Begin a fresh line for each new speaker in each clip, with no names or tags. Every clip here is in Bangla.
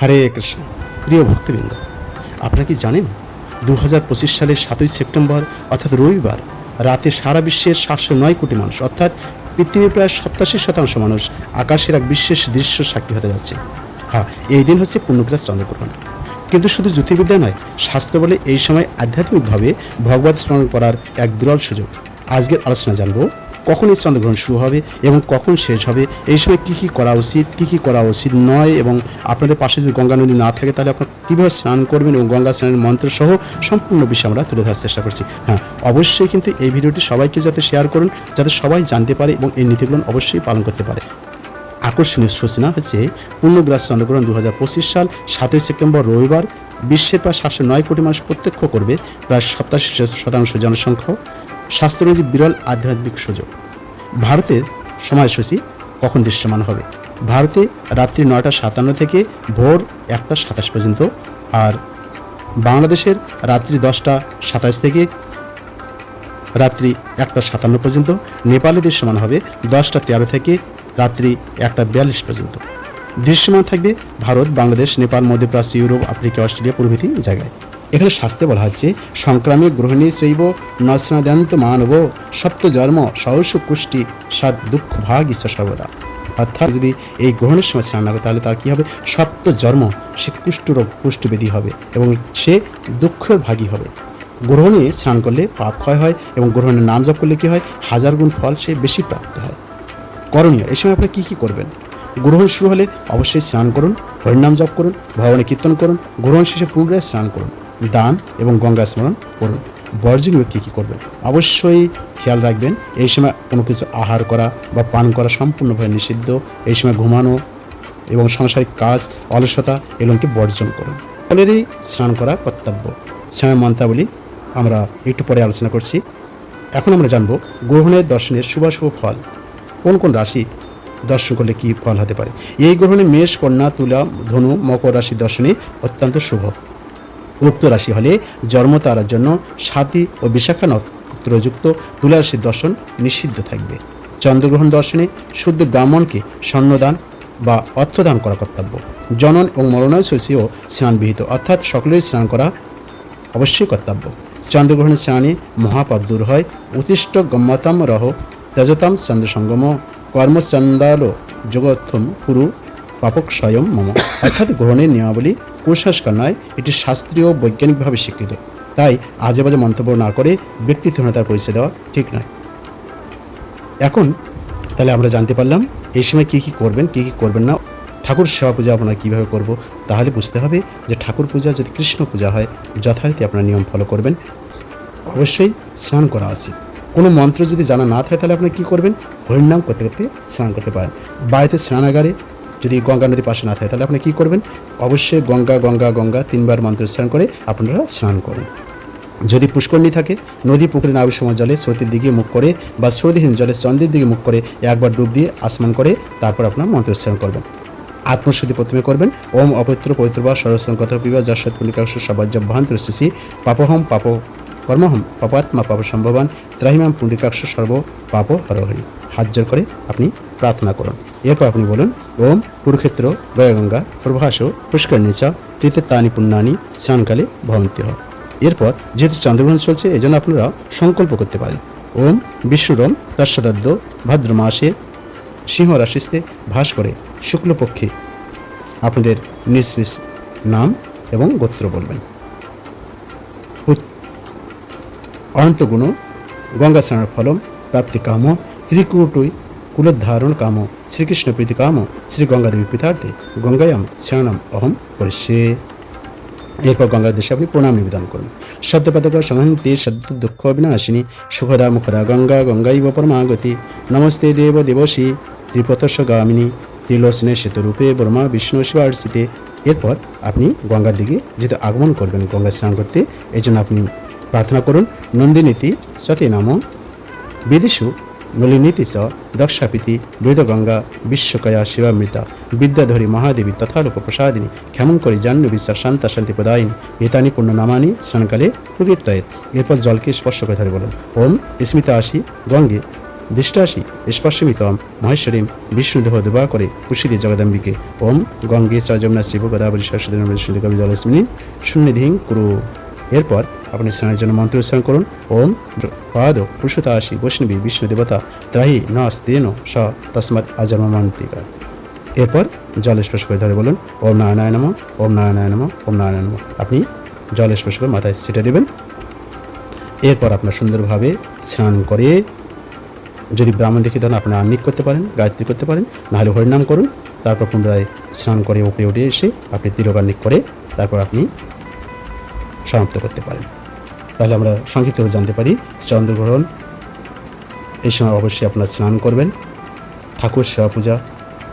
হরে কৃষ্ণ। প্রিয় ভক্তবৃন্দ, আপনারা কি জানেন দু হাজার পঁচিশ সালের সাতই সেপ্টেম্বর, অর্থাৎ রবিবার, রাতে সারা বিশ্বের সাতশো নয় কোটি মানুষ, অর্থাৎ পৃথিবীর প্রায় সপ্তাশি শতাংশ মানুষ আকাশের এক বিশেষ দৃশ্য সাক্ষী হতে যাচ্ছে। হ্যাঁ এই দিন হচ্ছে পূর্ণগ্রাস চন্দ্রগ্রহণ। কিন্তু শুধু জ্যোতির্বিদ্যা নয়, স্বাস্থ্য বলে এই সময় আধ্যাত্মিকভাবে ভগবত স্মরণ করার এক বিরল সুযোগ। আজকের আলোচনা জানব কখন এই চন্দ্রগ্রহণ শুরু হবে এবং কখন শেষ হবে? এই সময় কী কী করা উচিত, কী কী করা উচিত নয় এবং আপনাদের পাশে যদি গঙ্গা নদী না থাকে, তাহলে আপনারা কীভাবে স্নান করবেন এবং গঙ্গা স্নানের মন্ত্র সহ সম্পূর্ণ বিষয় আমরা তুলে ধরার চেষ্টা করছি। হ্যাঁ অবশ্যই কিন্তু এই ভিডিওটি সবাইকে যাতে শেয়ার করুন, যাতে সবাই জানতে পারে এবং এই নীতিগুলো অবশ্যই পালন করতে পারে। আকর্ষণীয় সূচনা হচ্ছে পূর্ণগ্রাস চন্দ্রগ্রহণ দু হাজার পঁচিশ সাল, সাতই সেপ্টেম্বর রবিবার। বিশ্বের প্রায় সাতশো নয় কোটি মানুষ প্রত্যক্ষ করবে, প্রায় সপ্তাশি শতাংশ জনসংখ্যা স্বাস্থ্য অনুযায়ী বিরল আধ্যাত্মিক সুযোগ। ভারতের সময়সূচি কখন দৃশ্যমান হবে? ভারতে রাত্রি নয়টা সাতান্ন থেকে ভোর একটা সাতাশ পর্যন্ত আর বাংলাদেশের রাত্রি দশটা সাতাশ থেকে রাত্রি একটা সাতান্ন পর্যন্ত, নেপালে দৃশ্যমান হবে দশটা তেরো থেকে রাত্রি একটা বিয়াল্লিশ পর্যন্ত। দৃশ্যমান থাকবে ভারত, বাংলাদেশ, নেপাল, মধ্যপ্রাচ্য, ইউরোপ, আফ্রিকা, অস্ট্রেলিয়া প্রভৃতি জায়গায়। এখানে শাস্তে বলা হচ্ছে সংক্রামী গ্রহণী শৈব নস্নাদান্ত মানব, সপ্ত জন্ম সহস কুষ্টি, সাত দুঃখ ভাগ ঈশ্বর সর্বদা। অর্থাৎ যদি এই গ্রহণের সময় স্নান না করে, তাহলে তার কী হবে? সপ্ত জন্ম সে কুষ্ঠরোগ কুষ্ঠবেদী হবে এবং সে দুঃখের ভাগী হবে। গ্রহণে স্নান করলে পাপ ক্ষয় হয় এবং গ্রহণের নাম জপ করলে কী হয়? হাজার গুণ ফল সে বেশি প্রাপ্ত হয়। করণীয় এই সময় আপনি কী কী করবেন? গ্রহণ শুরু হলে অবশ্যই স্নান করুন, হরিনাম জপ করুন ভগবানে কীর্তন করুন, গ্রহণ শেষে পুনরায় স্নান করুন। দান এবং গঙ্গা স্মরণ করুন। বর্জনীয় কী কী করবেন? অবশ্যই খেয়াল রাখবেন, এই সময় কোনো কিছু আহার করা বা পান করা সম্পূর্ণভাবে নিষিদ্ধ। এই সময় ঘুমানো এবং সাংসারিক কাজ, অলসতা এগুলোকে বর্জন করুন। ফলেরই স্নান করা কর্তব্য। স্নানের মন্ত্রাবলী আমরা একটু পরে আলোচনা করছি। এখন আমরা জানব গ্রহণের দর্শনের শুভাশুভ ফল। কোন কোন রাশি দর্শন করলে কী ফল হতে পারে? এই গ্রহণে মেষ, কন্যা, তুলা, ধনু, মকর রাশি দর্শনে অত্যন্ত শুভ। উক্ত রাশি হলে জন্ম তারার জন্য সাথী ও বিশাখা নক্ষত্রযুক্ত তুলা রাশির দর্শন নিষিদ্ধ থাকবে। চন্দ্রগ্রহণ দর্শনে শুদ্ধ ব্রাহ্মণকে স্বর্ণদান বা অর্থদান করা কর্তব্য। জনন এবং মরণয় শশীও স্নানবিহিত অর্থাৎ সকলেই স্নান করা অবশ্যই কর্তব্য। চন্দ্রগ্রহণের স্নানে মহাপাপ দূর হয়। উতিষ্ঠ গম্যতাম রহ তেজতাম চন্দ্রসঙ্গম কর্মচন্দাল জগত্থম কুরু পাপক স্বয়ং মম। অর্থাৎ গ্রহণের নিয়মাবলী কুসংস্কার নয়, এটি শাস্ত্রীয় বৈজ্ঞানিকভাবে স্বীকৃত। তাই আজে বাজে মন্তব্য না করে ব্যক্তিত্বহীনতার পরিচয় দেওয়া ঠিক নয়। এখন তাহলে আমরা জানতে পারলাম, এই সময় কী কী করবেন, কী কী করবেন না, ঠাকুর সেবা পূজা আপনারা কীভাবে করব, তাহলে বুঝতে হবে যে ঠাকুর পূজা যদি কৃষ্ণ পূজা হয়, যথারীতি আপনারা নিয়ম ফলো করবেন। অবশ্যই স্নান করা উচিত। কোনো মন্ত্র যদি জানা না থাকে, তাহলে আপনি কী করবেন? হরিনাম করতে করতে স্নান করতে পারেন। বাড়িতে স্নানাগারে যদি গঙ্গা নদীর পাশে না থাকে, তাহলে আপনি কী করবেন? অবশ্যই গঙ্গা গঙ্গা গঙ্গা তিনবার মন্ত্র স্নান করে আপনারা স্নান করুন। যদি পুষ্করণী থাকে, নদী পুকুরে নাবির সময় জলে স্রোতের দিকে মুখ করে বা স্রোতহীন জলে চন্দ্রের দিকে মুখ করে একবার ডুব দিয়ে আসমান করে তারপর আপনার মন্ত্র উচ্চারণ করবেন। আত্মশুদ্ধি প্রথমে করবেন। ওম অপবিত্র পবিত্র বা সরস্বম কথা পিবা যশত পুলিকাংশ সবাজ্য ভান্ত শিশি পাপহম পাপ কর্মহম পাপাত্মা পাপ সম্ভবান। ত্রাহিমাম পুণ্ডিকাক্ষ সর্ব পাপ হরহরি। হাত করে আপনি প্রার্থনা করুন। এরপর আপনি বলুন, ওম কুরুক্ষেত্র গয়াগঙ্গা প্রভাস, পুষ্কর নিচা তীর্থানি পুণ্যানি, স্নানকালে ভবন্তি হয় এরপর যেহেতু চন্দ্রগ্রহণ চলছে, এজন্য আপনারা সংকল্প করতে পারেন। ওম বিষ্ণুরম দর্শদাদ্য ভাদ্র মাসে সিংহ রাশিতে ভাস করে শুক্লপক্ষে আপনাদের নিজ নিজ নাম এবং গোত্র বলবেন। উত- অনন্ত গুণ গঙ্গা স্নানের ফলম প্রাপ্তি কাম ত্রিকুটুই প্রীতি কাম শ্রী গঙ্গাদেবী পিতার্থে গঙ্গায়াম স্নানম অহম পরিষে এরপর গঙ্গার দেশে আপনি প্রণাম নিবেদন করুন সদ্যপাতক সংহন্তি সদ্য দুঃখ বিনাশিনী সুখদা মুখদা গঙ্গা গঙ্গাইব পরমাগতি নমস্তে দেব দেবশী ত্রিপতস্ব গামিনী তিলোসনে সেতুরূপে ব্রহ্মা বিষ্ণু শিবার্ষিতে এরপর আপনি গঙ্গার দিকে যেহেতু আগমন করবেন গঙ্গা স্নান করতে এই জন্য আপনি প্রার্থনা করুন নন্দিনীতি সতী নাম বিদিষু নলিনীতি চ দক্ষাপিতি, বৃদগঙ্গা, বিশ্বকয়া, শিবামৃতা, বিদ্যাধরী মহাদেবী তথারূপ প্রসাদিনী ক্ষেমঙ্করী জাহ্নবী সা শান্তা শান্তি প্রদায়িনী এতানি পূর্ণ নামানি স্নানকালে প্রকৃতয়েত এরপর জলকে স্পর্শ করে ধরে বলুন। ওম স্মিতা আসি গঙ্গে দৃষ্টাসি স্পর্শমিতম, মহেশ্বরীম, বিষ্ণুদেহ দুবা করে কুশিদি জগদম্বিকে। ওম গঙ্গে চ যমুনা শিব গোদাবরী সরস্বতী নর্মদে কবি জলস্মিনী, শূন্যধিং কুরু। এরপর আপনি স্নানের জন্য মন্ত্র উচ্চারণ করুন। ওম পাদ পুরুষতাসি বৈষ্ণবী বিষ্ণু দেবতা ত্রাহি ন স্তেন স তসমাৎ আজন্মন্তিকা এরপর জল স্পর্শ করে ধরে বলুন, ওম নারায়ণায় নম, ওম নারায়ণায় নম, ওম নারায়ণ নম। আপনি জল স্পর্শ করে মাথায় ছিটে দেবেন। এরপর আপনার সুন্দরভাবে স্নান করে যদি ব্রাহ্মণ দেখি দেন আপনি আর্নিক করতে পারেন, গায়ত্রী করতে পারেন, নাহলে হরিনাম করুন। তারপর পুনরায় স্নান করে উপরে উঠে এসে আপনি তিরকার্নিক করে তারপর আপনি সমাপ্ত করতে পারেন। তাহলে আমরা সংক্ষিপ্তভাবে জানতে পারি, চন্দ্রগ্রহণ, এই সময় অবশ্যই আপনার স্নান করবেন। ঠাকুর সেবা পূজা,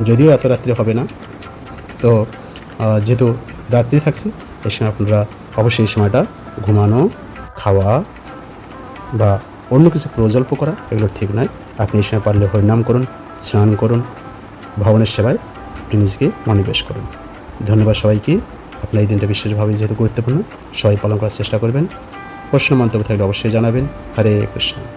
যদিও এত রাত্রে হবে না, তো যেহেতু রাত্রি থাকছে, এই সময় আপনারা অবশ্যই এই সময়টা ঘুমানো, খাওয়া বা অন্য কিছু প্রজল্প করা, এগুলো ঠিক নয়। আপনি এই সময় পারলে হরিনাম করুন, স্নান করুন ভবনের সেবায় আপনি নিজেকে মনোনিবেশ করুন। ধন্যবাদ সবাইকে। আপনার এই দিনটা বিশেষভাবে যেহেতু গুরুত্বপূর্ণ, সবাই পালন করার চেষ্টা করবেন। প্রশ্ন, মন্তব্য থাকলে অবশ্যই জানাবেন। হরে কৃষ্ণ।